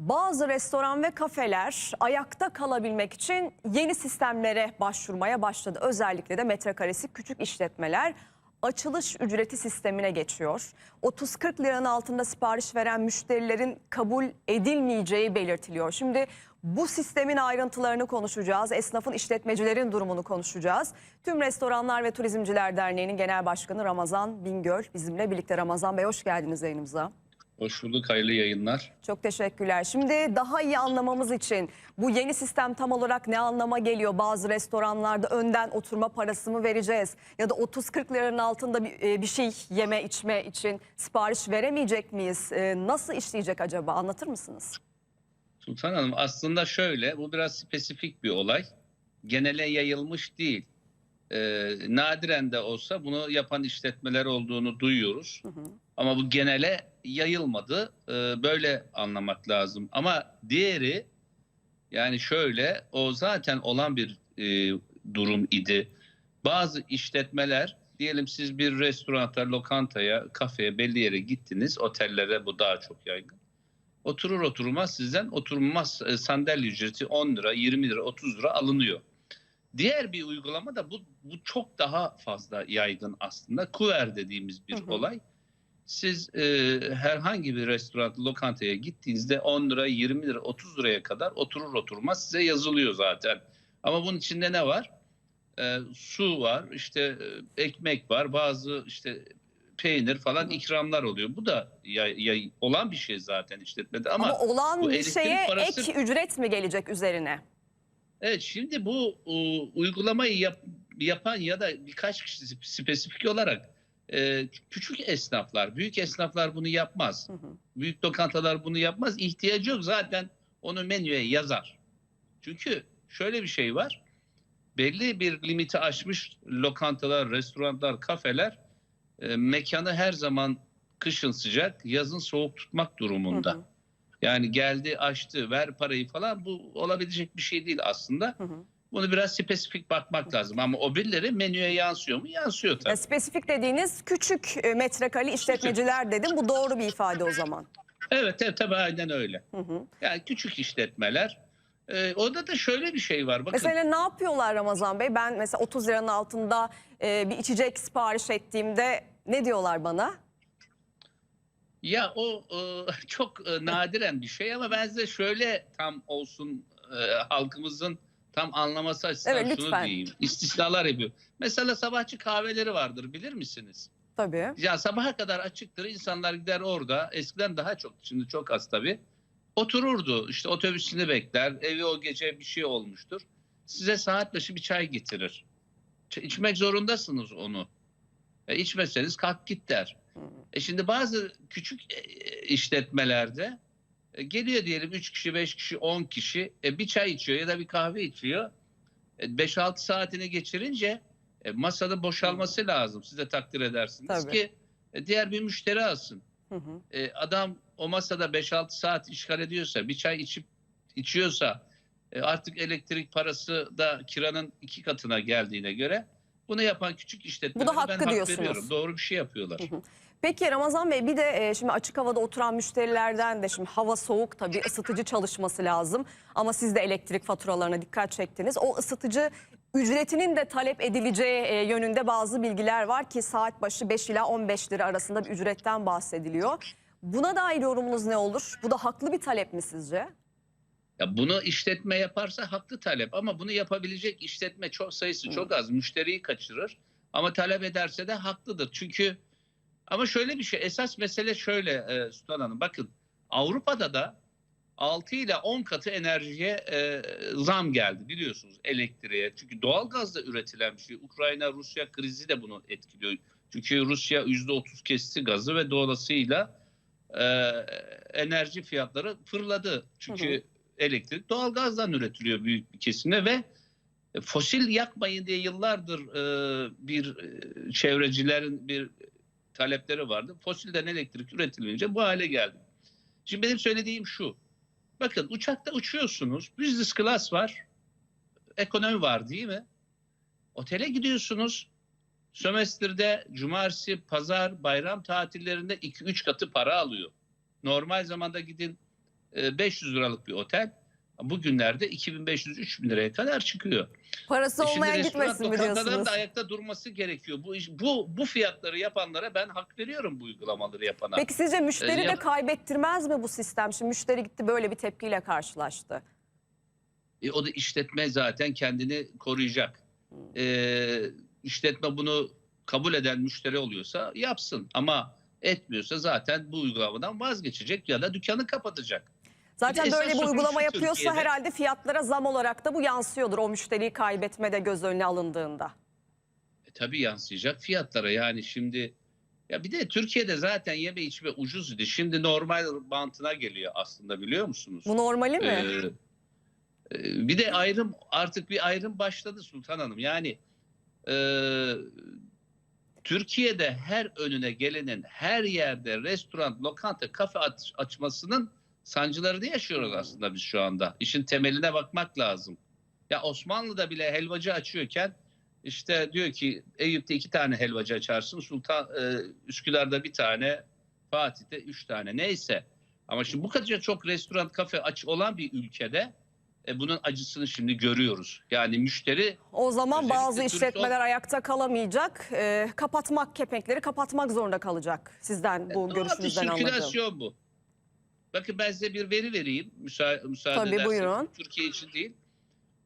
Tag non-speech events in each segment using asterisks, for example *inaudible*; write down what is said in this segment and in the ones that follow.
Bazı restoran ve kafeler ayakta kalabilmek için yeni sistemlere başvurmaya başladı. Özellikle de metrekaresi küçük işletmeler açılış ücreti sistemine geçiyor. 30-40 liranın altında sipariş veren müşterilerin kabul edilmeyeceği belirtiliyor. Şimdi bu sistemin ayrıntılarını konuşacağız. Esnafın, işletmecilerin durumunu konuşacağız. Tüm Restoranlar ve Turizmciler Derneği'nin Genel Başkanı Ramazan Bingöl bizimle birlikte. Ramazan Bey hoş geldiniz yayınımıza. Hoş bulduk, hayırlı yayınlar. Çok teşekkürler. Şimdi daha iyi anlamamız için bu yeni sistem tam olarak ne anlama geliyor? Bazı restoranlarda önden oturma parası mı vereceğiz? Ya da 30-40 liranın altında bir, e, bir şey yeme içme için sipariş veremeyecek miyiz? E, Nasıl işleyecek acaba? Anlatır mısınız? Sultan Hanım aslında şöyle, bu biraz spesifik bir olay. Genele yayılmış değil. Ee, nadiren de olsa bunu yapan işletmeler olduğunu duyuyoruz. Ama bu genele yayılmadı. Ee, böyle anlamak lazım. Ama diğeri yani şöyle, o zaten olan bir e, durum idi. Bazı işletmeler, diyelim siz bir restoranta, lokantaya, kafeye, belli yere gittiniz. Otellere bu daha çok yaygın. Oturur oturmaz sizden oturmaz e, sandalye ücreti 10 lira, 20 lira, 30 lira alınıyor. Diğer bir uygulama da bu, bu çok daha fazla yaygın aslında. Kuver dediğimiz bir Hı hı. olay. Siz e, herhangi bir restoran, lokantaya gittiğinizde 10 lira, 20 lira, 30 liraya kadar oturur oturmaz size yazılıyor zaten. Ama bunun içinde ne var? E, su var, işte e, ekmek var, bazı işte peynir falan ikramlar oluyor. Bu da yay- yay- olan bir şey zaten işletmede ama, Ama, olan bu bir şeye parası- ek ücret mi gelecek üzerine? evet şimdi bu e, uygulamayı yap- yapan ya da birkaç kişi spesifik olarak e, küçük esnaflar, büyük esnaflar bunu yapmaz. Hı hı. Büyük lokantalar bunu yapmaz. İhtiyacı yok zaten onu menüye yazar. Çünkü şöyle bir şey var. Belli bir limiti aşmış lokantalar, restoranlar, kafeler e, mekanı her zaman kışın sıcak, yazın soğuk tutmak durumunda. Hı hı. Yani geldi açtı ver parayı falan bu olabilecek bir şey değil aslında. Hı hı. Bunu biraz spesifik bakmak lazım ama o birileri menüye yansıyor mu? Yansıyor tabii. Ya spesifik dediğiniz küçük e, metrekare işletmeciler dedim. Bu doğru bir ifade o zaman. Evet, evet tabii aynen öyle. Hı hı. Yani küçük işletmeler. Ee, orada da şöyle bir şey var. Bakın Mesela ne yapıyorlar Ramazan Bey? Ben mesela 30 liranın altında e, bir içecek sipariş ettiğimde ne diyorlar bana? ya o e, *laughs* çok e, nadiren bir şey ama ben size şöyle tam olsun e, halkımızın tam anlaması açısından Evet, şunu diyeyim. İstisnalar yapıyor. Mesela sabahçı kahveleri vardır bilir misiniz? Tabii. Ya sabaha kadar açıktır. İnsanlar gider orada. Eskiden daha çok, şimdi çok az tabii. Otururdu. işte otobüsünü bekler. Evi o gece bir şey olmuştur. Size saat başı bir çay getirir. İçmek zorundasınız onu. E, içmezseniz kalk git der. E şimdi bazı küçük e, işletmelerde e, geliyor diyelim 3 kişi, 5 kişi, 10 kişi e, bir çay içiyor ya da bir kahve içiyor. E, 5-6 saatini geçirince e, masanın boşalması lazım. Siz de takdir edersiniz Tabii. ki e, diğer bir müşteri alsın. Hı hı. E, adam o masada 5-6 saat işgal ediyorsa, bir çay içip içiyorsa e, artık elektrik parası da kiranın iki katına geldiğine göre bunu yapan küçük işletmelere Bu da hakkı ben hak diyorsunuz. veriyorum. Doğru bir şey yapıyorlar. Hı hı. Peki Ramazan Bey bir de e, şimdi açık havada oturan müşterilerden de şimdi hava soğuk tabii ısıtıcı çalışması lazım. Ama siz de elektrik faturalarına dikkat çektiniz. O ısıtıcı ücretinin de talep edileceği e, yönünde bazı bilgiler var ki saat başı 5 ila 15 lira arasında bir ücretten bahsediliyor. Buna dair yorumunuz ne olur? Bu da haklı bir talep mi sizce? Ya bunu işletme yaparsa haklı talep ama bunu yapabilecek işletme çok sayısı çok az. Müşteriyi kaçırır ama talep ederse de haklıdır. Çünkü ama şöyle bir şey esas mesele şöyle e, Sultan Hanım bakın Avrupa'da da 6 ile 10 katı enerjiye e, zam geldi biliyorsunuz elektriğe. Çünkü doğalgazda üretilen bir şey. Ukrayna Rusya krizi de bunu etkiliyor. Çünkü Rusya %30 kesti gazı ve dolayısıyla e, enerji fiyatları fırladı. Çünkü Hı hı. Elektrik doğalgazdan üretiliyor büyük bir kesimde ve fosil yakmayın diye yıllardır e, bir e, çevrecilerin bir talepleri vardı. Fosilden elektrik üretilmeyince bu hale geldi. Şimdi benim söylediğim şu. Bakın uçakta uçuyorsunuz. Business class var. Ekonomi var değil mi? Otele gidiyorsunuz. Sömestrde cumartesi, pazar, bayram tatillerinde 2-3 katı para alıyor. Normal zamanda gidin 500 liralık bir otel bugünlerde 2500-3000 liraya kadar çıkıyor. Parası E olmayan gitmesin diyorsunuz? da ayakta durması gerekiyor. Bu iş, bu bu fiyatları yapanlara ben hak veriyorum bu uygulamaları yapana. Peki sizce müşteri Ee, de kaybettirmez mi bu sistem? Şimdi müşteri gitti böyle bir tepkiyle karşılaştı. E, o da işletme zaten kendini koruyacak. E, işletme bunu kabul eden müşteri oluyorsa yapsın ama etmiyorsa zaten bu uygulamadan vazgeçecek ya da dükkanı kapatacak. Zaten Bir böyle bir uygulama yapıyorsa Türkiye'de. herhalde fiyatlara zam olarak da bu yansıyordur. O müşteriyi kaybetme de göz önüne alındığında. E, tabii yansıyacak fiyatlara yani şimdi ya bir de Türkiye'de zaten yeme içme ucuz idi. Şimdi normal bantına geliyor aslında biliyor musunuz? Bu normali mi? Ee, e, bir de ayrım artık bir ayrım başladı Sultan Hanım. Yani e, Türkiye'de her önüne gelenin her yerde restoran, lokanta, kafe aç- açmasının sancılarını yaşıyoruz aslında biz şu anda. İşin temeline bakmak lazım. Ya Osmanlı'da bile helvacı açıyorken işte diyor ki Eyüp'te iki tane helvacı açarsın, Sultan e, Üsküdar'da bir tane, Fatih'te üç tane neyse. Ama şimdi bu kadar çok restoran, kafe aç olan bir ülkede e, bunun acısını şimdi görüyoruz. Yani müşteri O zaman bazı işletmeler ayakta kalamayacak. e, kapatmak, kepenkleri kapatmak zorunda kalacak. Sizden bu Doğal bir görüşünüzden anladım. sirkülasyon bu. Bakın ben size bir veri vereyim müsa müsaade Tabii, ederseniz. buyurun. Türkiye için değil.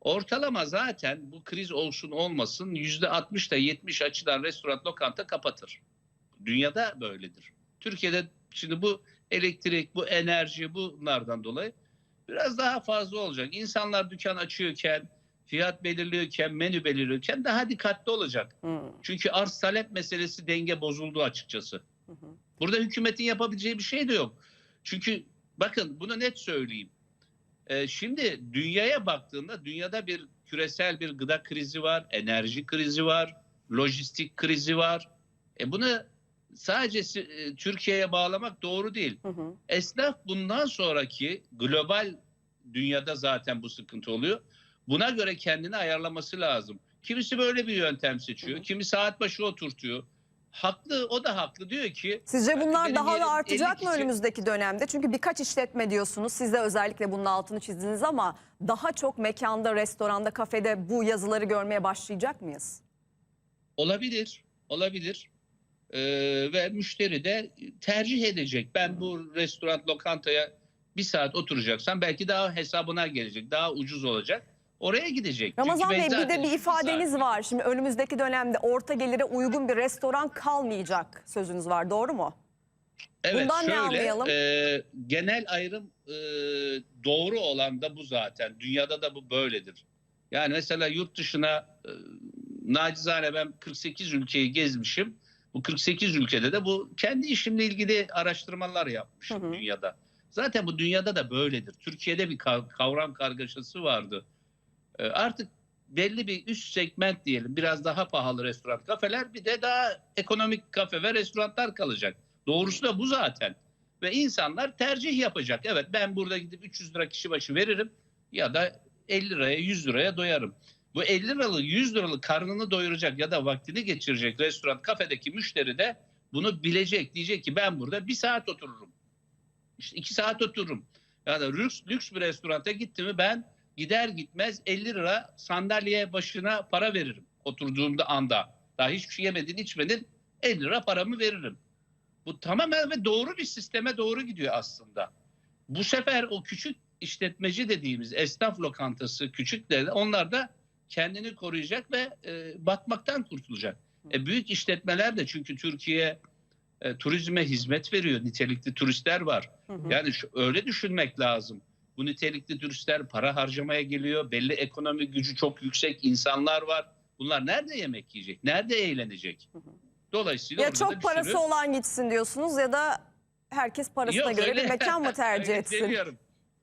Ortalama zaten bu kriz olsun olmasın yüzde 60 da 70 açılan restoran lokanta kapatır. Dünyada böyledir. Türkiye'de şimdi bu elektrik, bu enerji bunlardan dolayı biraz daha fazla olacak. İnsanlar dükkan açıyorken, fiyat belirliyorken, menü belirliyorken daha dikkatli olacak. Hmm, Çünkü arz talep meselesi denge bozuldu açıkçası. hı hı. Burada hükümetin yapabileceği bir şey de yok. Çünkü bakın bunu net söyleyeyim. Ee, şimdi dünyaya baktığında dünyada bir küresel bir gıda krizi var, enerji krizi var, lojistik krizi var. E bunu sadece e, Türkiye'ye bağlamak doğru değil. Hı hı. Esnaf bundan sonraki global dünyada zaten bu sıkıntı oluyor. Buna göre kendini ayarlaması lazım. Kimisi böyle bir yöntem seçiyor, Hı hı. kimi saat başı oturtuyor. Haklı, o da haklı diyor ki Sizce bunlar Benim daha da artacak 50 mı kişi- önümüzdeki dönemde? Çünkü birkaç işletme diyorsunuz. Siz de özellikle bunun altını çizdiniz ama daha çok mekanda, restoranda, kafede bu yazıları görmeye başlayacak mıyız? Olabilir, olabilir. Ee, ve müşteri de tercih edecek. Ben bu restoran, lokantaya bir saat oturacaksam belki daha hesabına gelecek, daha ucuz olacak. Oraya gidecek. Çünkü Ramazan ben Bey bir zaten de bir şu ifadeniz saat- var. Şimdi önümüzdeki dönemde orta gelire uygun bir restoran kalmayacak sözünüz var. Doğru mu? Evet, Bundan ne şöyle, anlayalım? e, genel ayrım e, doğru olan da bu zaten. Dünyada da bu böyledir. Yani mesela yurt dışına e, nacizane ben 48 ülkeyi gezmişim. Bu 48 ülkede de bu kendi işimle ilgili araştırmalar yapmışım Hı hı. dünyada. Zaten bu dünyada da böyledir. Türkiye'de bir kav- kavram kargaşası vardı. E, artık belli bir üst segment diyelim biraz daha pahalı restoran kafeler bir de daha ekonomik kafe ve restoranlar kalacak. Doğrusu da bu zaten. Ve insanlar tercih yapacak. Evet ben burada gidip 300 lira kişi başı veririm ya da 50 liraya 100 liraya doyarım. Bu 50 liralık 100 liralık karnını doyuracak ya da vaktini geçirecek restoran kafedeki müşteri de bunu bilecek. Diyecek ki ben burada bir saat otururum. İşte iki saat otururum. Ya da lüks, lüks bir restoranta gitti mi ben gider gitmez 50 lira sandalyeye başına para veririm. Oturduğumda anda. Daha hiçbir şey yemedin içmedin 50 lira paramı veririm. Bu tamamen ve doğru bir sisteme doğru gidiyor aslında. Bu sefer o küçük işletmeci dediğimiz esnaf lokantası küçük de onlar da kendini koruyacak ve e, batmaktan kurtulacak. E, büyük işletmeler de çünkü Türkiye e, turizme hizmet veriyor. Nitelikli turistler var. Hı hı. Yani şu, öyle düşünmek lazım. Bu nitelikli turistler para harcamaya geliyor. Belli ekonomi gücü çok yüksek insanlar var. Bunlar nerede yemek yiyecek? Nerede eğlenecek? Dolayısıyla Ya çok parası sürü- olan gitsin diyorsunuz ya da herkes parasına Yok, göre öyle- bir mekan mı *laughs* tercih etsin? demiyorum.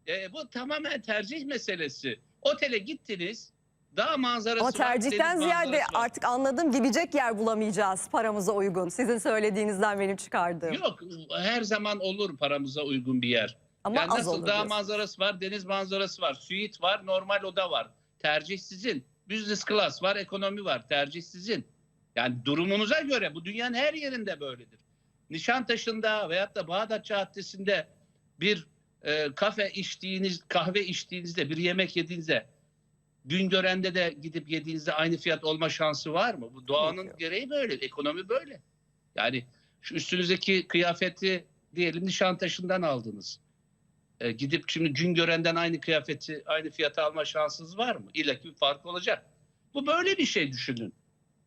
E, bu tamamen tercih meselesi. Otele gittiniz, dağ manzarası Ama var, tercihten deniz ziyade var. artık anladım gidecek yer bulamayacağız paramıza uygun. Sizin söylediğinizden benim çıkardığım. Yok, her zaman olur paramıza uygun bir yer. Ama yani az nasıl olur dağ diyorsunuz. manzarası var, deniz manzarası var, suite var, normal oda var. Tercih sizin. Business class var, ekonomi var. Tercih sizin. Yani durumunuza göre bu dünyanın her yerinde böyledir. Nişantaşı'nda veyahut da Bağdat Caddesi'nde bir e, kafe içtiğiniz, kahve içtiğinizde, bir yemek yediğinizde Güngören'de de gidip yediğinizde aynı fiyat olma şansı var mı? Bu doğanın Yok. gereği böyle, ekonomi böyle. Yani şu üstünüzdeki kıyafeti diyelim Nişantaşı'ndan aldınız. E, gidip şimdi Güngören'den aynı kıyafeti aynı fiyata alma şansınız var mı? İlla ki bir fark olacak. Bu böyle bir şey düşünün.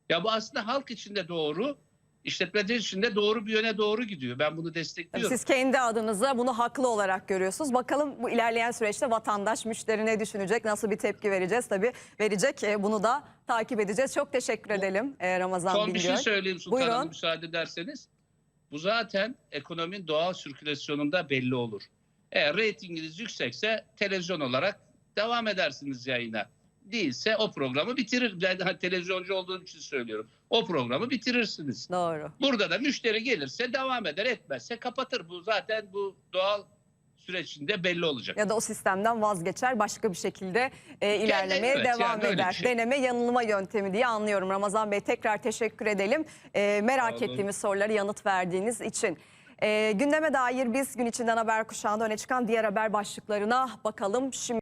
Ya bu aslında halk içinde doğru, işletmeciler için de doğru bir yöne doğru gidiyor. Ben bunu destekliyorum. Siz kendi adınıza bunu haklı olarak görüyorsunuz. Bakalım bu ilerleyen süreçte vatandaş, müşteri ne düşünecek, nasıl bir tepki vereceğiz tabii verecek. E, Bunu da takip edeceğiz. Çok teşekkür edelim e, Ramazan Son bir şey Bingöl. söyleyeyim Sultan Buyurun. Hanım müsaade ederseniz. Bu zaten ekonominin doğal sirkülasyonunda belli olur. Eğer reytinginiz yüksekse televizyon olarak devam edersiniz yayına. Değilse o programı bitirir. Ben televizyoncu olduğum için söylüyorum. O programı bitirirsiniz. Doğru. Burada da müşteri gelirse devam eder, etmezse kapatır. Bu zaten bu doğal süreçinde belli olacak. Ya da o sistemden vazgeçer başka bir şekilde e, ilerlemeye evet, devam yani eder. şey. Deneme yanılma yöntemi diye anlıyorum. Ramazan Bey tekrar teşekkür edelim. E, merak ettiğimiz soruları yanıt verdiğiniz için. E, gündeme dair biz gün içinden haber kuşağında öne çıkan diğer haber başlıklarına bakalım. Şimdi